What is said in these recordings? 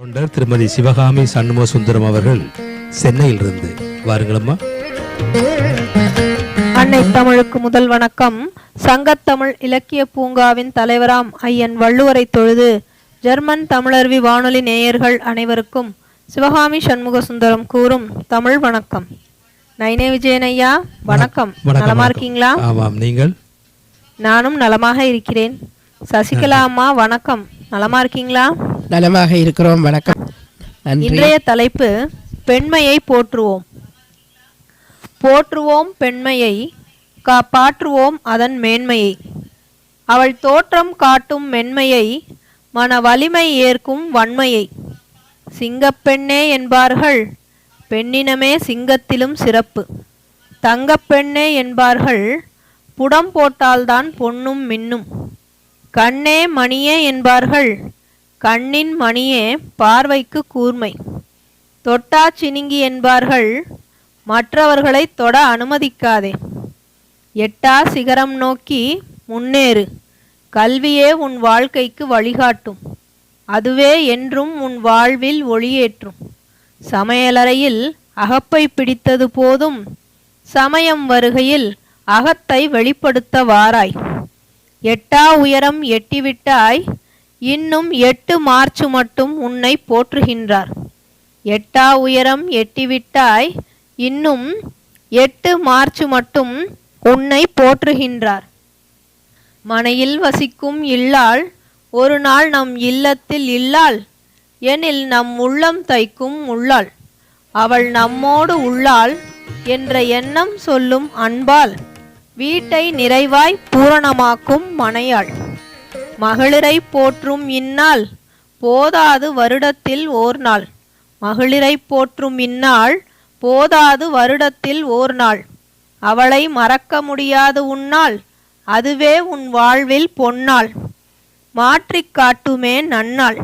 தொண்டர் திருமதி சிவகாமி சண்முக சுந்தரம் அவர்கள் சென்னையிலிருந்து. வாருங்களம்மா. அன்னை தமிழுக்கு முதல் வணக்கம். சங்கத்தமிழ் இலக்கிய பூங்காவின் தலைவராம் ஐயன் வள்ளுவரை தொழுது ஜெர்மன் தமிழருவி வானொலி நேயர்கள் அனைவருக்கும் சிவகாமி சண்முக சுந்தரம் கூறும் தமிழ் வணக்கம். நைனே விஜயன் ஐயா வணக்கம். நலமா. இருக்கீங்களா? ஆமாம் நீங்கள்? நானும் நலமாக இருக்கிறேன். சசிகலா அம்மா வணக்கம். நலமா இருக்கீங்களா? நலமாக இருக்கிறோம். வணக்கம். இன்றைய தலைப்பு பெண்மையை போற்றுவோம். போற்றுவோம் பெண்மையை காப்பாற்றுவோம் அதன் மேன்மையை. அவள் தோற்றம் காட்டும் மென்மையை மன வலிமை ஏற்கும் வன்மையை. சிங்கப்பெண்ணே என்பார்கள் பெண்ணினமே சிங்கத்திலும் சிறப்பு. தங்கப்பெண்ணே என்பார்கள் புடம் போட்டால்தான் பொன்னும் மின்னும். கண்ணே மணியே என்பார்கள் கண்ணின் மணியே பார்வைக்கு கூர்மை. தொட்டா சினுங்கி என்பார்கள் மற்றவர்களை தொட அனுமதிக்காதே. எட்டா சிகரம் நோக்கி முன்னேறு கல்வியே உன் வாழ்க்கைக்கு வழிகாட்டும். அதுவே என்றும் உன் வாழ்வில் ஒளியேற்றும். சமையலறையில் அகப்பை பிடித்தது போதும் சமயம் வருகையில் அகத்தை வெளிப்படுத்த வாராய் எட்டா உயரம் எட்டிவிட்டாய் இன்னும் எட்டு மார்ச் மட்டும் உன்னை போற்றுகின்றார். எட்டா உயரம் எட்டிவிட்டாய் இன்னும் எட்டு மார்ச் மட்டும் உன்னை போற்றுகின்றார். மனையில் வசிக்கும் இல்லாள் ஒரு நாள் நம் இல்லத்தில் இல்லாள் எனில் நம் உள்ளம் தைக்கும் உள்ளாள். அவள் நம்மோடு உள்ளாள் என்ற எண்ணம் சொல்லும் அன்பால் வீட்டை நிறைவாய் பூரணமாக்கும் மனையாள். மகளிரை போற்றும் இந்நாள் போதாது வருடத்தில் ஓர் நாள் மகளிரை போற்றும் இந்நாள் போதாது வருடத்தில் ஓர் நாள் அவளை மறக்க முடியாது உன்னாள் அதுவே உன் வாழ்வில் பொன்னாள். மாற்றிக் காட்டுமே நன்னாள்.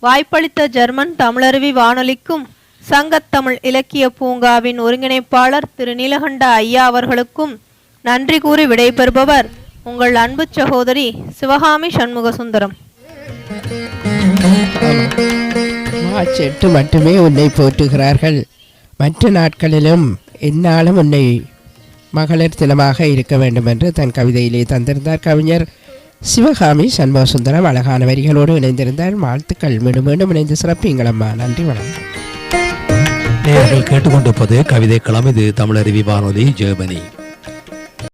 வாய்ப்பளித்த ஜெர்மன் தமிழருவி வானொலிக்கும் சங்கத்தமிழ் இலக்கிய பூங்காவின் ஒருங்கிணைப்பாளர் திரு. நீலகண்ட ஐயா அவர்களுக்கும் நன்றி கூறி விடைபெறுபவர் உங்கள் அன்பு சகோதரி சிவகாமி சண்முக சுந்தரம் மார்ச் எட்டு மட்டுமே உன்னை போற்றுகிறார்கள். மற்ற நாட்களிலும் எந்நாளும் உன்னை மகளிர் தினமாக இருக்க வேண்டும் என்று தன் கவிதையிலே தந்திருந்தார் கவிஞர் சிவகாமி சண்முகசுந்தரம். அழகான வரிகளோடு இணைந்திருந்தார். வாழ்த்துக்கள். மீண்டும் மீண்டும் இணைந்து சிறப்பிங்களம்மா நன்றி வணக்கம். நேயர்கள் கேட்டுக்கொண்டிருப்பது கவிதை களம். இது தமிழருவி வானொலி ஜெர்மனி.